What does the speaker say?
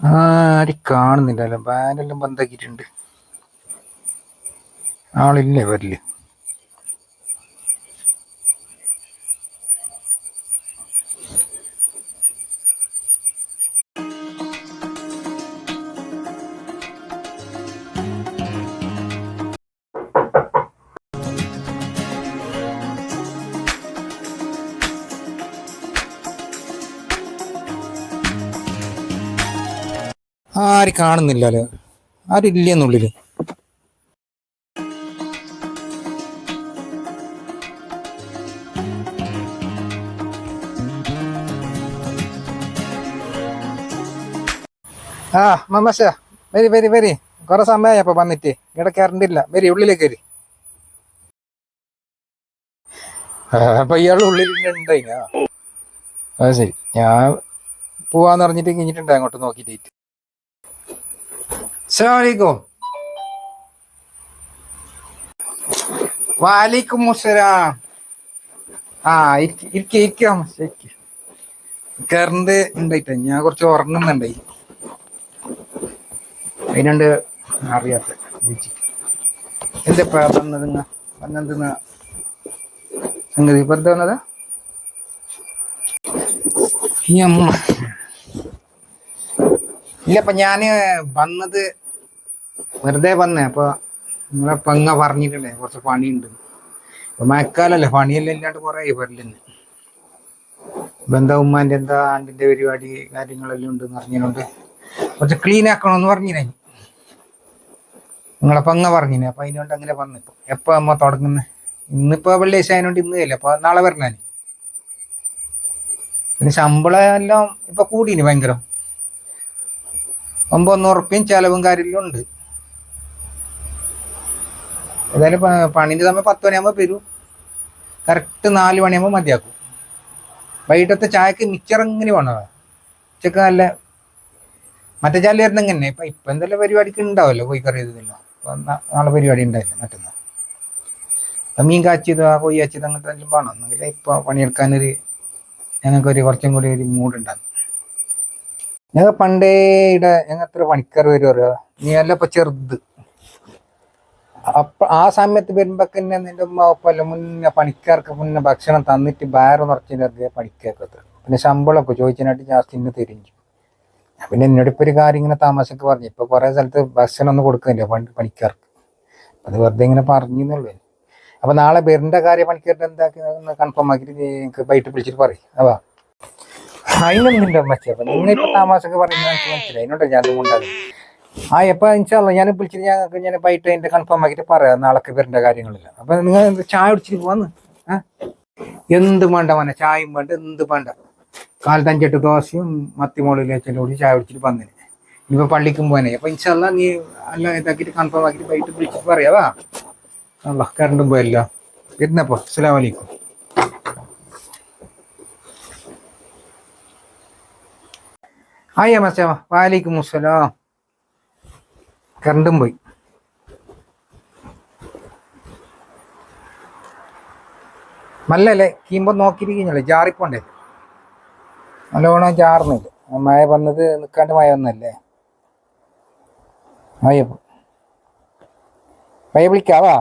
ആരും കാണുന്നില്ലല്ലോ. ബാനെല്ലാം ബന്ധാക്കിയിട്ടുണ്ട് ആളില്ലേ വരില്ല ആരും കാണുന്നില്ലല്ലോ? ആരും ഇല്ലെന്നുള്ളിൽ ആ മമ്മശ വരി വരി വരി. കുറെ സമയമായി അപ്പൊ വന്നിട്ട്. ഇവിടെ കയറണ്ടില്ല വരി ഉള്ളിലേക്ക് വരി. അപ്പൊ ഇയാൾ ഉള്ളിൽ ഉണ്ടായിനാ അത് ശരി. ഞാൻ പോവാന്ന് പറഞ്ഞിട്ട് കഴിഞ്ഞിട്ടുണ്ടായി അങ്ങോട്ട് നോക്കിയിട്ട് അസ്സലാമലൈക്കും. വാലിക്കും മുസ്സലാം ആ ഇരിക്ക ഇരിക്ക കറണ്ട് ഉണ്ടായിട്ട് ഞാൻ കുറച്ച് ഉറങ്ങുന്നുണ്ടായി അതിനുണ്ട് അറിയാത്ത വിളിച്ചിട്ട് എന്താ വന്നത് വന്നെന്തെന്ന സംഗതി വെറുതെ വന്നതാ? ഈ അമ്മ ഇല്ലപ്പ ഞാൻ വന്നത് വെറുതെ വന്നേ. അപ്പൊ നിങ്ങളെ പെങ്ങ പറഞ്ഞിട്ടുണ്ടേ കുറച്ച് പണിയുണ്ട്. ഇപ്പൊ മഴക്കാലല്ലേ പണിയെല്ലാം ഇല്ലാണ്ട് കുറെ വരലെന്നെ ബന്ധ ഉമ്മാന്റെ എന്താ ആണ്ടിന്റെ പരിപാടി കാര്യങ്ങളെല്ലാം ഉണ്ട് പറഞ്ഞിട്ടുണ്ട്. കുറച്ച് ക്ലീൻ ആക്കണമെന്ന് പറഞ്ഞിനെ. നിങ്ങളെ പെങ്ങ പറഞ്ഞിനെ അപ്പൊ അതിനോണ്ട് അങ്ങനെ വന്നിപ്പോ എപ്പോ അമ്മ തുടങ്ങുന്നത് ഇന്നിപ്പോ വെള്ളിയാഴ്ച അതിനോണ്ട് ഇന്ന് ഇല്ല അപ്പൊ നാളെ വരണേ പിന്നെ ശമ്പളം എല്ലാം ഇപ്പൊ കൂടീന് ഭയങ്കരം. ഒമ്പതൊന്ന് ഉറപ്പിയും ചെലവും ഉണ്ട് ഏതായാലും പണിന്റെ സമയം പത്ത് മണിയാകുമ്പോൾ വരൂ. കറക്റ്റ് നാല് മണിയാകുമ്പോൾ മതിയാക്കും. വൈകിട്ടത്തെ ചായക്ക് മിച്ചർ ഇങ്ങനെ വേണോ ഉച്ചയ്ക്ക് നല്ല മറ്റേ ചാൽ വരുന്ന ഇങ്ങനെ. ഇപ്പൊ ഇപ്പൊ എന്തെല്ലാം പരിപാടിക്ക് ഉണ്ടാവല്ലോ പോയി കറി അപ്പൊ നാ- നാളെ പരിപാടി ഉണ്ടായില്ല മറ്റന്നാൾ. അപ്പൊ മീൻ കാച്ചിയത് കോഴി കാച്ചിയത് അങ്ങനത്തെ എല്ലാം വേണം. എന്നെങ്കിൽ ഇപ്പൊ പണിയെടുക്കാനൊരു ഞങ്ങൾക്ക് ഒരു കുറച്ചും കൂടി ഒരു മൂഡുണ്ടാകും ഞങ്ങൾ പണ്ടേ ഇവിടെ ഞങ്ങൾ എത്ര പണിക്കാർ വരും അറിയോ? നീ അല്ല ഇപ്പൊ ചെറുത്. അപ്പൊ ആ സമയത്ത് വരുമ്പോ തന്നെ നിന്റെ ഉമ്മ ഒപ്പല്ല മുന്നേ പണിക്കാർക്ക് മുന്നേ ഭക്ഷണം തന്നിട്ട് വയറ് നിറച്ചിട്ട് പണിക്കാർക്ക്. പിന്നെ ശമ്പളം ഇപ്പൊ ചോദിച്ചതിനായിട്ട് ജാസ്തി ഇന്ന് തിരിഞ്ഞു. പിന്നെ എന്നോട് ഇപ്പൊ ഒരു കാര്യം ഇങ്ങനെ താമസക്ക് പറഞ്ഞു. ഇപ്പൊ കുറെ സ്ഥലത്ത് ഭക്ഷണം ഒന്നും കൊടുക്കുന്നില്ല പണ്ട് പണിക്കാർക്ക്. അത് വെറുതെ ഇങ്ങനെ പറഞ്ഞു എന്നുള്ളൂ അപ്പൊ നാളെ വരുന്ന കാര്യം പണിക്കാരുടെ എന്താക്കി കൺഫേം ആക്കിയിട്ട് നിങ്ങൾക്ക് ബൈറ്റ് വിളിച്ചിട്ട് പറയും. അതാ. അതിനൊന്നും നിന്റെ അമ്മച്ചി. അപ്പൊ നിങ്ങൾ ഇപ്പൊ താമസമൊക്കെ പറയുന്നത് എനിക്ക് മനസ്സിലായി. ഞാൻ ഉണ്ടാകും ആ എപ്പോ ഇൻഷാല്ല ഞാൻ വിളിച്ചിട്ട് ഞങ്ങൾക്ക് ഞാൻ ബൈറ്റ് അതിന്റെ കൺഫേം ആക്കിയിട്ട് പറയാം. നാളെ വരേണ്ട കാര്യങ്ങളില്ല അപ്പൊ നിങ്ങൾ ചായ കുടിച്ചിട്ട് പോന്ന് ആ? എന്ത് വേണ്ട മോനെ? ചായയും വേണ്ട എന്ത് വേണ്ട? കാലത്ത് അഞ്ചെട്ട് ദോശയും മത്തിമോളിൽ വെച്ചിട്ട് കൂടി ചായ കുടിച്ചിട്ട് വന്നിന്. ഇനിയിപ്പൊ പള്ളിക്കും പോയനെ അപ്പൊ ഇൻഷാല്ല നീ എല്ലാം ഇതാക്കിയിട്ട് കൺഫേം ആക്കിയിട്ട് വൈകിട്ട് വിളിച്ചിട്ട് പറയാവാ അല്ല കറണ്ടും പോയല്ലോ. വരുന്നപ്പോ. അസ്സലാം ആയ മച്ചാ വാലിക്കും മുസ്സലാം കറണ്ടും പോയി. നല്ലല്ലേ? കീമ്പോ നോക്കിയിരിക്കുന്നല്ലേ ജാറിപ്പോണ്ടേ? നല്ലോണം ജാറുന്നില്ല മഴ വന്നത് നിൽക്കാണ്ട് മഴ വന്നല്ലേ? മഴ പയ്യെ വിളിക്കാവാ?